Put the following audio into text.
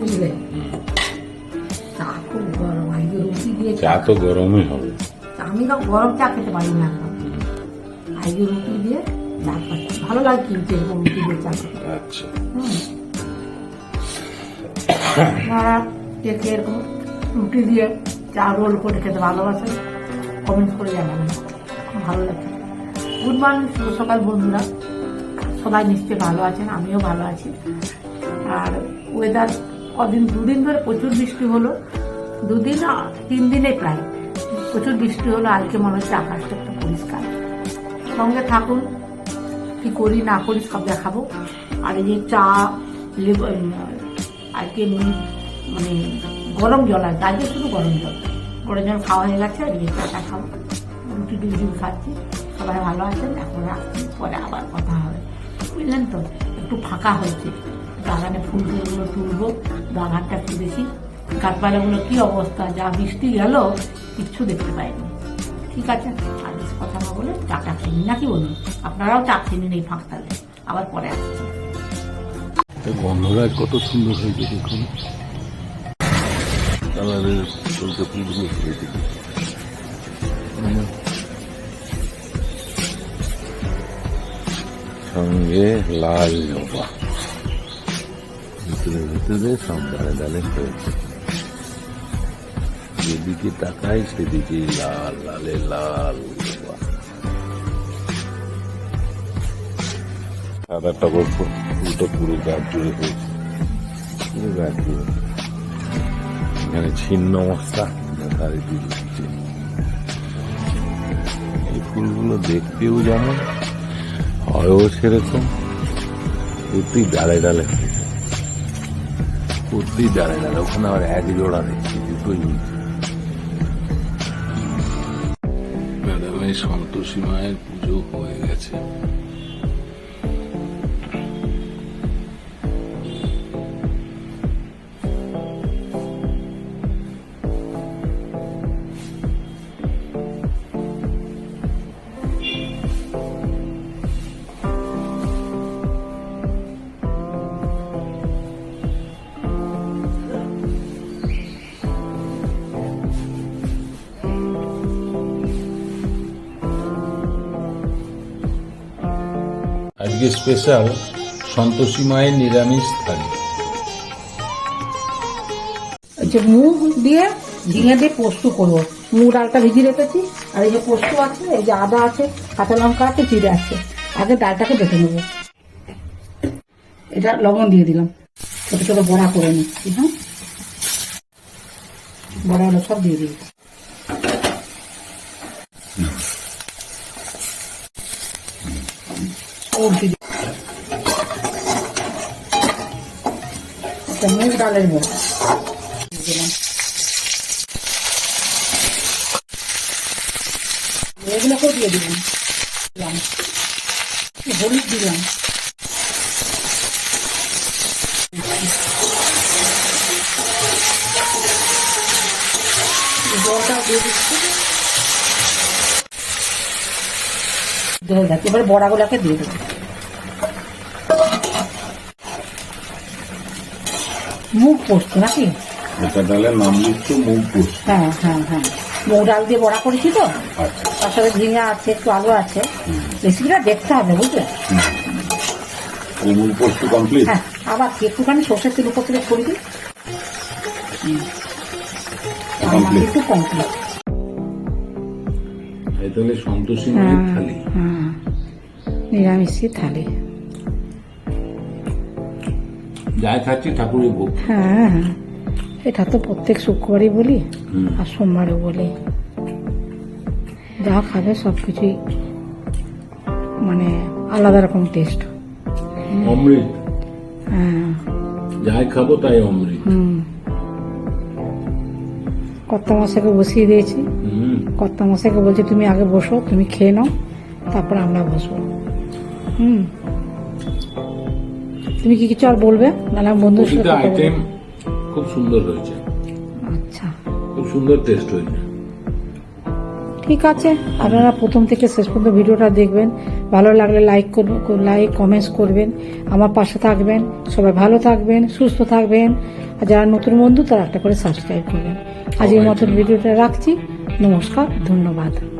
বুঝলে? চা খুব গরম আজকে রুটি দিয়ে চা তো গরমই হবে। আমি তো গরম চা খেতে পারি না আজকে রুটি দিয়ে চা খাচ্ছি। ভালো লাগে কিন্তু এরকম রুটি দিয়ে চা খেতে। আচ্ছা। হুম। আপনারা কে কে এরকম রুটি দিয়ে চা রোল করে খেতে ভালোবাসেন কমেন্ট করে জানাবেন। ভালো লাগে গুড মর্নিং শুভ সকাল বন্ধুরা। সবাই নিশ্চয়ই ভালো আছেন আমিও ভালো আছি। আর ওয়েদার কদিন, দুদিন ধরে প্রচুর বৃষ্টি হলো। দুদিন তিন দিনে প্রায় প্রচুর বৃষ্টি হলো। আজকে মনে হচ্ছে আকাশটা একটু পরিষ্কার। সঙ্গে থাকুন, কি করি না করি সব দেখাবো। আর এই যে চা আজকে মানে গরম জল আর আজকে শুধু গরম জল। গরম জল খাওয়া হয়ে গেছে, আর এই চাটা খাব। রুটি টুটি খাচ্ছি। সবাই ভালো আছেন, এখন রাখছি পরে আবার কথা হবে। বুঝলেন তো? একটু ফাঁকা হয়েছে। বাগানে ফুল টুলগুলো তুলবো, বাগানটা একটু বেশি গাছপালাগুলো কি অবস্থা? যা বৃষ্টি গেল, কিচ্ছু দেখতে পাইনি। ঠিক আছে, আর বেশি কথা না বলে চাটা খেয়ে নাকি বলুন? আপনারাও চা খেয়ে নিন এই ফাঁকতালে আবার পরে আসছি। গন্ধরাজ কত সুন্দর হয়েছে দেখুন। কালারের ফুলকে ফুলগুলো ফুলেছে সঙ্গে লাল জবা। ভিতরে হয়েছে যেদিকে তাকাই সেদিকে লাল লালে লাল সাদা টগর ফুল ফুলটা পুরো গাছ জুড়ে হয়েছে পুরো গাছ জুড়ে এখানে ছিন্ন মশলা চারিদিকে এই ফুলগুলো দেখতেও যেমন হয়ও সেরকম প্রতি ডালে ডালে হয়েছে প্রতি দাঁড়ায় না ওখানে আবার এক জোড়া দেখছি, দুটোই ম্যাডামের সন্তোষী মায়ের পুজো হয়ে গেছে। আজকে স্পেশাল সন্তোষী মায়ের নিরামিষ থালি। যে মুগ দিয়ে ঝিঙে দিয়ে পোস্ত করব। মুগ ডালটা ভিজিয়ে রেখেছি, আর এই যে পোস্ত আছে, এই যে আদা আছে, কাঁচা লঙ্কা আছে, জিরে আছে। আগে ডালটাকে বেটে নেব। এটা লবণ দিয়ে দিলাম। ছোট ছোট বড়া করে নিচ্ছি হ্যাঁ? বড়াগুলো সব দিয়ে দিই উল্টে দিই। মুগ ডালের দিলাম এগুলোকেও দিয়ে দিলাম। হলুদ দিলাম। জলটাও দিয়ে দিচ্ছি। দিয়ে দেবো মুখ পোস্ত নাকি? এটা মুখ পুষ হ্যাঁ হ্যাঁ হ্যাঁ। মুগ ডাল দিয়ে বড়া করেছি তো? আচ্ছা। তার সাথে ঝিঙে আছে একটু আলু আছে। রেসিপিটা দেখতে হবে বুঝলে? মুখ পোস্ত কমপ্লিট হ্যাঁ আবার একটুখানি সর্ষের তেল উপর থেকে দিই? একটু কমপ্লিট তাহলে সন্তোষী থালি। হ্যাঁ। নিরামিষই থালি। যাই খাচ্ছি ঠাকুরের ভোগ। হ্যাঁ হ্যাঁ। এটা তো প্রত্যেক শুক্রবারই বলি আর সোমবারও বলি। যা খাবে সব কিছুই মানে আলাদা রকম টেস্ট অমৃত। হ্যাঁ। যাই খাব তাই অমৃত। কর্তা মশাকে বসিয়ে দিয়েছি। কর্তা মশাইকে বলছে তুমি আগে বসো তুমি খেয়ে নাও তারপর আমরা বসবো। হুম। তুমি কি কিছু আর বলবে? নাহলে আমি বন্ধুর সাথে কথা বলব। আইটেম খুব সুন্দর হয়েছে। আচ্ছা। খুব সুন্দর টেস্ট হয়েছে। ঠিক আছে আপনারা প্রথম থেকে শেষ পর্যন্ত ভিডিওটা দেখবেন। ভালো লাগলে লাইক করবেন লাইক কমেন্টস করবেন। আমার পাশে থাকবেন। সবাই ভালো থাকবেন সুস্থ থাকবেন। আর যারা নতুন বন্ধু তারা একটা করে সাবস্ক্রাইব করবেন। আজকের মতন ভিডিওটা রাখছি। নমস্কার ধন্যবাদ।